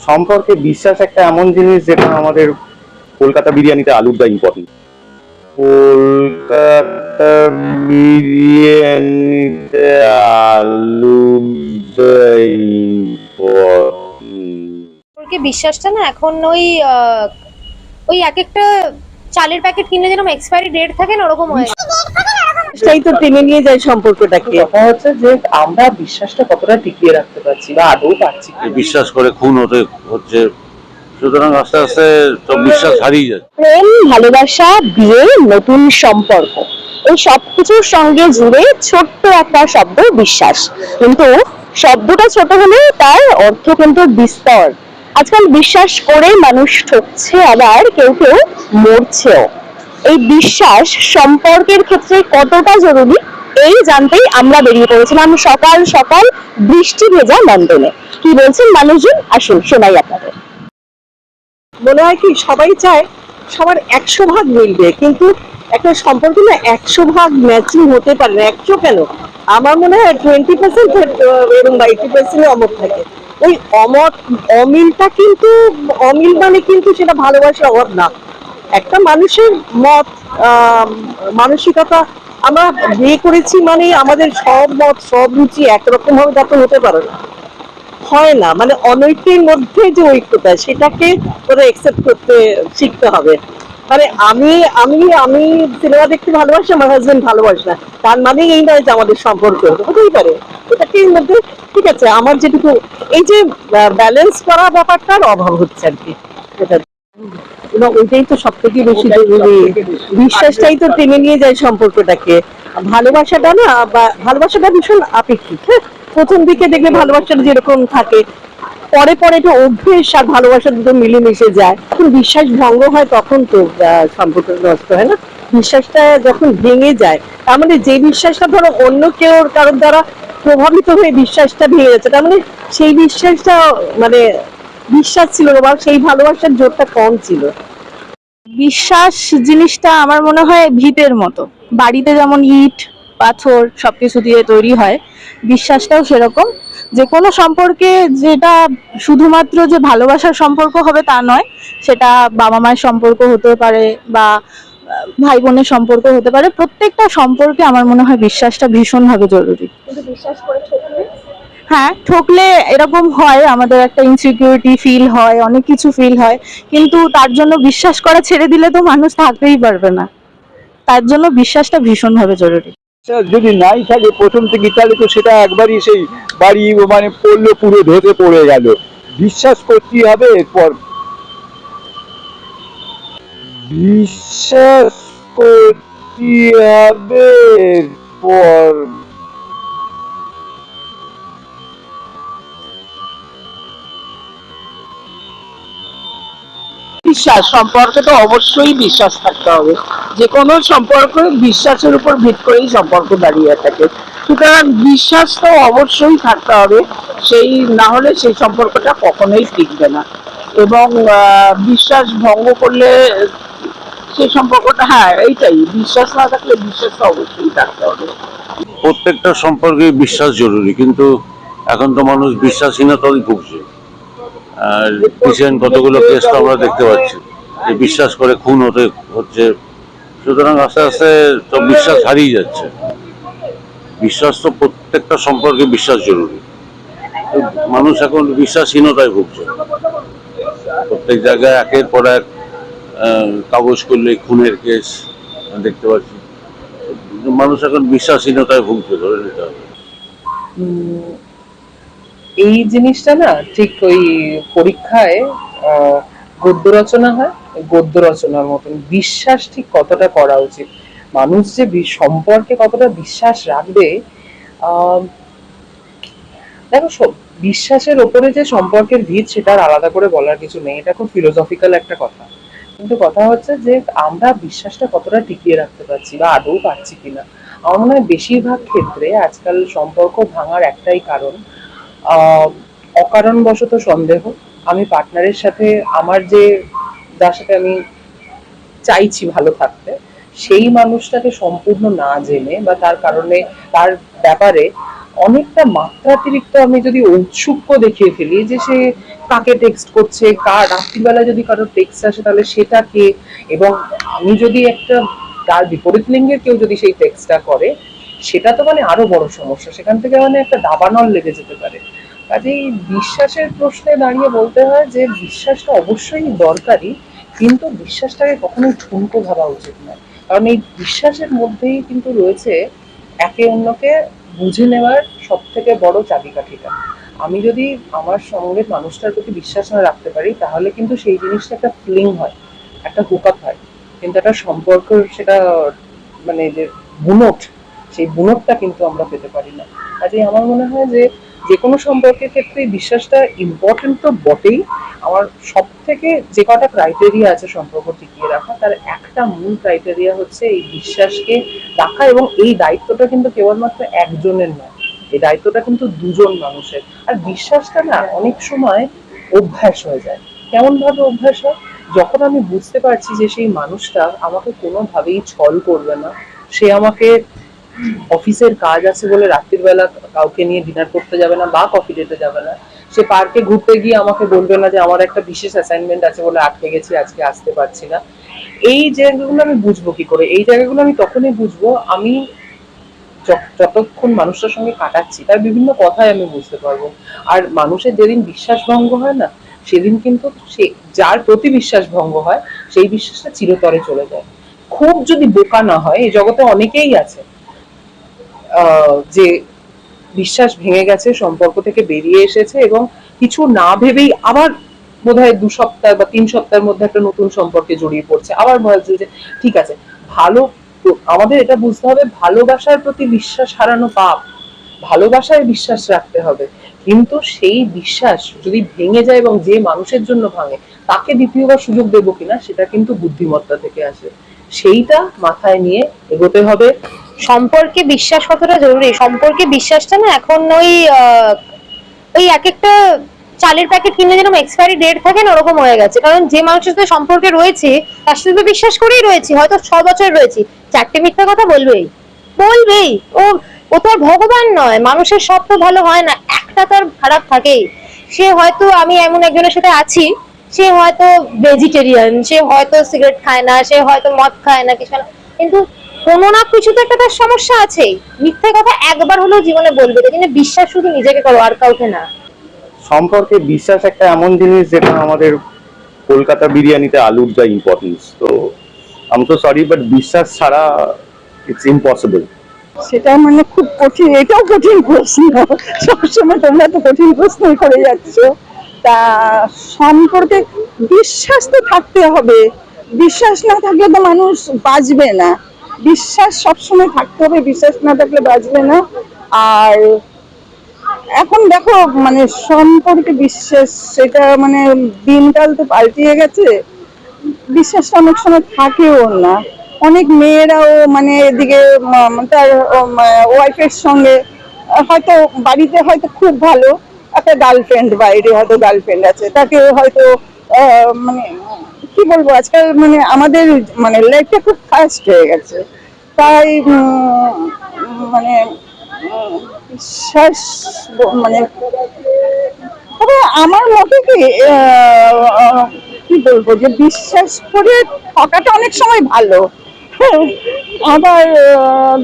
সম্পর্কে বিশ্বাস একটা এমন জিনিস যেটা আমাদের কলকাতা বিরিয়ানিতে আলুর দা ইম্পর্টেন্ট কলকাতা বিরিয়ানিতে ইম্পর্টেন্ট সম্পর্কে বিশ্বাসটা না এখন ওই ওই এক একটা চালের প্যাকেট কিনলে যেরকম এক্সপায়ারি ডেট থাকে না ওরকম হয়ে। তো টেনে নিয়ে যায় সম্পর্কটাকে। কথা হচ্ছে যে আমরা বিশ্বাসটা কতটা টিকিয়ে রাখতে পারছি বা আদৌ পারছি বিশ্বাস করে খুন হতে হচ্ছে সুতরাং আস্তে আস্তে সব বিশ্বাস হারিয়ে যাচ্ছে। প্রেম ভালোবাসা বিয়ে নতুন সম্পর্ক এই সবকিছুর সঙ্গে জুড়ে ছোট্ট একটা শব্দ বিশ্বাস। কিন্তু শব্দটা ছোট হলেও তার অর্থ কিন্তু বিস্তর। আজকাল বিশ্বাস করে মানুষ ঠকছে আবার কেউ কেউ মরছেও। এই বিশ্বাস সম্পর্কের ক্ষেত্রে কতটা জরুরি, এই জানতেই আমরা বেরিয়ে পড়েছিলাম সকাল সকাল বৃষ্টি ভেজা লন্ডনে কি বলছেন মানুষজন? আসুন, শোনাই আপনাদের। মনে হয় কি, সবাই চায় সবার একশো ভাগ মিলবে, কিন্তু একটা সম্পর্ক না একশো ভাগ ম্যাচিং হতে পারে না। একশো কেন? আমার মনে হয় টোয়েন্টি পার্সেন্ট এবং এইটি পার্সেন্ট অমত থাকে। ওই অমত, অমিলটা কিন্তু, অমিল মানে কিন্তু সেটা ভালোবাসার অভাব না। একটা মানুষের মত মানসিকতা আমরা বিয়ে করেছি মানে আমাদের সব মত, সব রুচি একরকম ভাবে তো হতে পারে। না হয় না মানে অনৈক্যের মধ্যে যে ঐক্যতা, সেটাকে ওরা একসেপ্ট করতে শিখতে হবে। মানে আমি আমি আমি সিনেমা দেখতে ভালোবাসি, আমার হাজবেন্ড ভালোবাসে না। তার মানে এই নয় যে আমাদের সম্পর্ক, হতেই পারে। এটাকে এর মধ্যে, ঠিক আছে, আমার যেটুকু, এই যে ব্যালেন্স করা ব্যাপারটার অভাব হচ্ছে আর কি। এটা এবং ওইটাই তো সব থেকে বেশি জরুরি। বিশ্বাসটাই তো টেনে নিয়ে যায় সম্পর্কটাকে। ভালোবাসাটা না বা ভালোবাসাটা ভীষণ আপেক্ষিক হ্যাঁ? প্রথম দিকে দেখলে ভালোবাসাটা যেরকম থাকে পরে পরে একটু অভ্যেস আর ভালোবাসা দুটো মিলেমিশে যায়। যখন বিশ্বাস ভঙ্গ হয় তখন তো সম্পর্ক নষ্ট হয় না। বিশ্বাসটা যখন ভেঙে যায় তার মানে যে বিশ্বাসটা ধরো অন্য কেউ কারোর দ্বারা প্রভাবিত হয়ে বিশ্বাসটা ভেঙে যাচ্ছে তার মানে সেই বিশ্বাসটা মানে বিশ্বাস ছিল না বা সেই ভালোবাসার জোরটা কম ছিল। বিশ্বাস জিনিসটা আমার মনে হয় ভিতের মতো। বাড়িতে যেমন ইট, পাথর সবকিছু দিয়ে তৈরি হয়, বিশ্বাসটাও সেরকম। যে কোনো সম্পর্কে যেটা শুধুমাত্র যে ভালোবাসার সম্পর্ক হবে তা নয়, সেটা বাবা মায়ের সম্পর্ক হতে পারে বা ভাই বোনের সম্পর্ক হতে পারে, প্রত্যেকটা সম্পর্কে আমার মনে হয় বিশ্বাসটা ভীষণভাবে জরুরি। হ্যাঁ ঠকলে এরকম হয়, আমাদের একটা ইনসিকিউরিটি ফিল হয়, অনেক কিছু ফিল হয়, কিন্তু তার জন্য বিশ্বাস করা ছেড়ে দিলে তো মানুষ থাকতেই পারবে না। তার জন্য বিশ্বাসটা ভীষণভাবে জরুরি। যদি নাই থাকে, প্রথম থেকে তাহলে তো সেটা একবারই সেই বাড়ি মানে পড়ল, পুরো ধসে পড়ে গেল। বিশ্বাস করতেই হবে এরপর। বিশ্বাস করতে হবে এরপর। বিশ্বাস, সম্পর্কে তো অবশ্যই বিশ্বাস থাকতে হবে। যে কোনো সম্পর্ক বিশ্বাসের উপর ভিত করেই সম্পর্ক দাঁড়িয়ে থাকে। সুতরাং বিশ্বাস তো অবশ্যই থাকতে হবে, সেই না হলে সেই সম্পর্কটা কখনোই টিকবে না। এবং বিশ্বাস ভঙ্গ করলে সেই সম্পর্কটা হ্যাঁ এইটাই, বিশ্বাস না থাকলে বিশ্বাস তো অবশ্যই থাকতে হবে। প্রত্যেকটা সম্পর্কে বিশ্বাস জরুরি, কিন্তু এখন তো মানুষ বিশ্বাসহীনতাই ভুগছে। রিসেন্ট কতগুলো কেস তো আমরা দেখতে পাচ্ছি। যে বিশ্বাস করে খুন হতে হচ্ছে। সুতরাং আস্তে আস্তে সব বিশ্বাস হারিয়ে যাচ্ছে। বিশ্বাস তো প্রত্যেকটা সম্পর্কে বিশ্বাস জরুরি। মানুষ এখন বিশ্বাসহীনতায় ভুগছে। প্রত্যেক জায়গায় একের পর এক কাগজ করলে খুনের কেস দেখতে পাচ্ছি। মানুষ এখন বিশ্বাসহীনতায় ভুগছে, ধরে নিতে হবে। এই জিনিসটা না ঠিক ওই পরীক্ষায় গদ্য রচনা হয়, গদ্য রচনার মতন। বিশ্বাস ঠিক কতটা করা উচিত? মানুষ যে সম্পর্কে কতটা বিশ্বাস রাখবে দেখো বিশ্বাসের ওপরে যে সম্পর্কের ভিত সেটা আলাদা করে বলার কিছু নেই। এটা খুব ফিলোসফিক্যাল একটা কথা। কিন্তু কথা হচ্ছে যে আমরা বিশ্বাসটা কতটা টিকিয়ে রাখতে পারছি বা আদৌ পারছি কিনা? আমার মনে হয় বেশিরভাগ ক্ষেত্রে আজকাল সম্পর্ক ভাঙার একটাই কারণ অকারণবশত সন্দেহ। আমি পার্টনারের সাথে, আমার যে, যার সাথে আমি চাইছি ভালো থাকতে, সেই মানুষটাকে সম্পূর্ণ না জেনে বা তার কারণে, তার ব্যাপারে অনেকটা মাত্রাতিরিক্ত আমি যদি ঔৎসুক্য দেখিয়ে ফেলি যে সে কাকে টেক্সট করছে কার রাত্রিবেলা যদি কারোর টেক্সট আসে তাহলে সেটা কে? এবং আমি যদি একটা, তার বিপরীত লিঙ্গের কেউ যদি সেই টেক্সটটা করে, সেটা তো মানে আরও বড় সমস্যা। সেখান থেকে মানে একটা দাবানল লেগে যেতে পারে। কাজেই বিশ্বাসের প্রশ্নে দাঁড়িয়ে বলতে হয় যে বিশ্বাসটা অবশ্যই দরকারি, কিন্তু বিশ্বাসটাকে কখনোই ঠুনকো ভাবা উচিত নয়। কারণ এই বিশ্বাসের মধ্যেই কিন্তু রয়েছে একে অন্যকে বুঝে নেওয়ার সব থেকে বড় চাবিকাঠিটা। আমি যদি আমার সঙ্গে মানুষটার প্রতি বিশ্বাস না রাখতে পারি, তাহলে কিন্তু সেই জিনিসটা একটা ফিলিং হয়, একটা হুকআপ হয়। কিন্তু একটা সম্পর্ক সেটা মানে যে বুনট, সেই বুনটটা কিন্তু আমরা পেতে পারি না। কাজে আমার মনে হয় যে যে কোনো সম্পর্কের ক্ষেত্রে বিশ্বাসটা ইম্পর্টেন্ট তো বটেই। আমার সব থেকে যে কটা ক্রাইটেরিয়া আছে সম্পর্ক টিকিয়ে রাখা, তার একটা মূল ক্রাইটেরিয়া হচ্ছে এই বিশ্বাসকে রাখা এবং এই দায়িত্বটা কিন্তু কেবলমাত্র একজনের নয়, এই দায়িত্বটা কিন্তু দুজন মানুষের। আর বিশ্বাসটা না অনেক সময় অভ্যাস হয়ে যায়। কেমন ভাবে অভ্যাস হয়? যখন আমি বুঝতে পারছি যে সেই মানুষটা আমাকে কোনোভাবেই ছল করবে না, সে আমাকে অফিসের কাজ আছে বলে রাত্রির বেলা কাউকে নিয়ে ডিনার করতে যাবে না বা কফি ডেতে যাবে না। সে পার্কে ঘুরতে গিয়ে আমাকে বলবে না যে আমার একটা বিশেষ অ্যাসাইনমেন্ট আছে বলে আটকে গেছি, আজকে আসতে পারছি না। এই জায়গাগুলো আমি বুঝব কি করে? এই জায়গাগুলো আমি তখনই বুঝব আমি যতক্ষণ মানুষটার সঙ্গে কাটাচ্ছি, তার বিভিন্ন কথাই আমি বুঝতে পারব। আর মানুষের যেদিন বিশ্বাস ভঙ্গ হয় না, সেদিন কিন্তু সে, যার প্রতি বিশ্বাস ভঙ্গ হয়, সেই বিশ্বাসটা চিরতরে চলে যায়। খুব যদি বোকা না হয়, এই জগতে অনেকেই আছে যে বিশ্বাস ভেঙে গেছে, সম্পর্ক থেকে বেরিয়ে এসেছে এবং কিছু না ভেবেই আবার বোধ হয় দু সপ্তাহ বা তিন সপ্তাহের মধ্যে একটা নতুন সম্পর্কে জড়িয়ে পড়ছে। আবার ভাবছে যে, ঠিক আছে, ভালো আমাদের এটা বুঝতে হবে, ভালোবাসার প্রতি বিশ্বাস হারানো পাপ, ভালোবাসায় বিশ্বাস রাখতে হবে। কিন্তু সেই বিশ্বাস যদি ভেঙে যায় এবং যে মানুষের জন্য ভাঙে, তাকে দ্বিতীয়বার সুযোগ দেবো কিনা, সেটা কিন্তু বুদ্ধিমত্তা থেকে আসে। সেইটা মাথায় নিয়ে এগোতে হবে। সম্পর্কে বিশ্বাস কতটা জরুরি? সম্পর্কে বিশ্বাসটা না এখন ওই ওই এক একটা চালের প্যাকেট কিনে যেরকম এক্সপায়ারি ডেট থাকে না, ওরকম হয়ে গেছে। কারণ যে মানুষের সাথে সম্পর্কে রয়েছে, তার সাথে বিশ্বাস করেই রয়েছি, হয়তো ছ বছর রয়েছি। চারটে মিথ্যা কথা বলবেই। বলবেই। ও ও তো আর ভগবান নয়। মানুষের সব তো ভালো হয় না। একটা তার খারাপ থাকেই। সে হয়তো আমি এমন একজনের সাথে আছি, সে হয়তো ভেজিটেরিয়ান সে হয়তো সিগারেট খায় না, সে হয়তো মদ খায় না, কিছু না। কিন্তু কোনো না কিছু তো একটা তার সমস্যা আছেই মিথ্যে কথা একবার হলেও জীবনে বলবে কিন্তু বিশ্বাস শুধু নিজেকে করো আর কাউকে না। সম্পর্কে বিশ্বাস একটা এমন জিনিস যেটা আমাদের কলকাতা বিরিয়ানিতে আলুর যা ইম্পর্টেন্স তো আমি তো সরি বাট বিশ্বাস ছাড়া ইটস ইম্পসিবল সেটা মানে খুব কঠিন এটাও কঠিন প্রশ্ন। সবসময় তোমরা তো কঠিন প্রশ্নই করে যাচ্ছ। তা সম্পর্কে বিশ্বাস তো থাকতে হবে। বিশ্বাস না থাকলে তো মানুষ বাঁচবে না। বিশ্বাস সবসময় থাকতে হবে, বিশ্বাস না থাকলে বাঁচবে না। আর এখন দেখো মানে সম্পর্কে বিশ্বাস, সেটা মানে দিনকাল তো পাল্টিয়ে গেছে। বিশ্বাসটা অনেক সময় থাকেও না। অনেক মেয়েরাও মানে এদিকে তার ওয়াইফের সঙ্গে, হয়তো বাড়িতে হয়তো খুব ভালো, একটা গার্লফ্রেন্ড বাইরে হয়তো গার্লফ্রেন্ড আছে। তাকে হয়তো মানে কি বলব আজকাল মানে আমাদের মানে লাইফটা খুব ফাস্ট হয়ে গেছে। তাই মানে উম, বিশ্বাস মানে তবে আমার মতে কি কি বলব যে বিশ্বাস করে থাকাটা অনেক সময় ভালো। আবার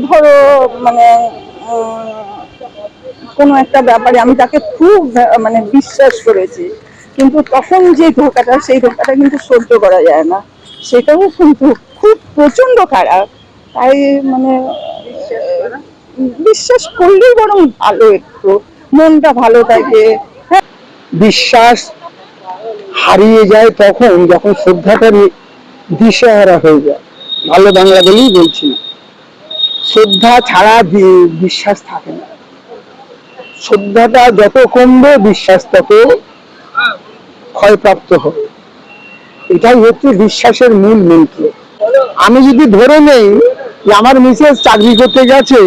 ধরো মানে কোনো একটা ব্যাপারে আমি তাকে খুব মানে বিশ্বাস করেছি। কিন্তু তখন যে ধোকাটা, সেই ধোকাটা কিন্তু সহ্য করা যায় না। সেটাও কিন্তু খুব প্রচণ্ড খারাপ। তাই মানে বিশ্বাস করলেই বরং ভালো একটু। মনটা ভালো থাকে। বিশ্বাস হারিয়ে যায় তখন, যখন শ্রদ্ধাটা দিশেহারা হয়ে যায়। ভালো বাংলা বলেই বলছি। না শ্রদ্ধা ছাড়া বিশ্বাস থাকে না। শ্রদ্ধাটা যত কমবে, বিশ্বাস তত ক্ষয়প্রাপ্ত হবে এটাই হচ্ছে বিশ্বাসের মূল মন্ত্র। আমি যদি ধরে নেই যে আমার মিসেস চাকরি করতে গেছে,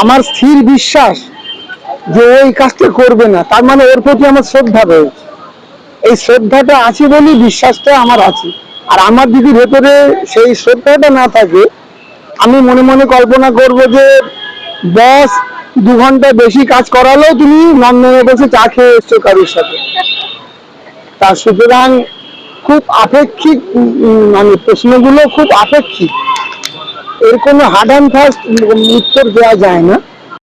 আমার স্থির বিশ্বাস যে ওই কাজটা করবে না, তার মানে ওর প্রতি আমার শ্রদ্ধা রয়েছে। এই শ্রদ্ধাটা আছে বলেই বিশ্বাসটা আমার আছে। আর আমার যদি ভেতরে সেই শ্রদ্ধাটা না থাকে, আমি মনে মনে কল্পনা করব যে, বস দু ঘণ্টা বেশি কাজ করালেও তুমি নন্দনে বসে চা খেয়ে এসছো কারোর সাথে। তা সুতরাং খুব আপেক্ষিক মানে প্রশ্নগুলো খুব আপেক্ষিক। এর কোনো হার্ড অ্যান্ড ফাস্ট উত্তর দেওয়া যায় না।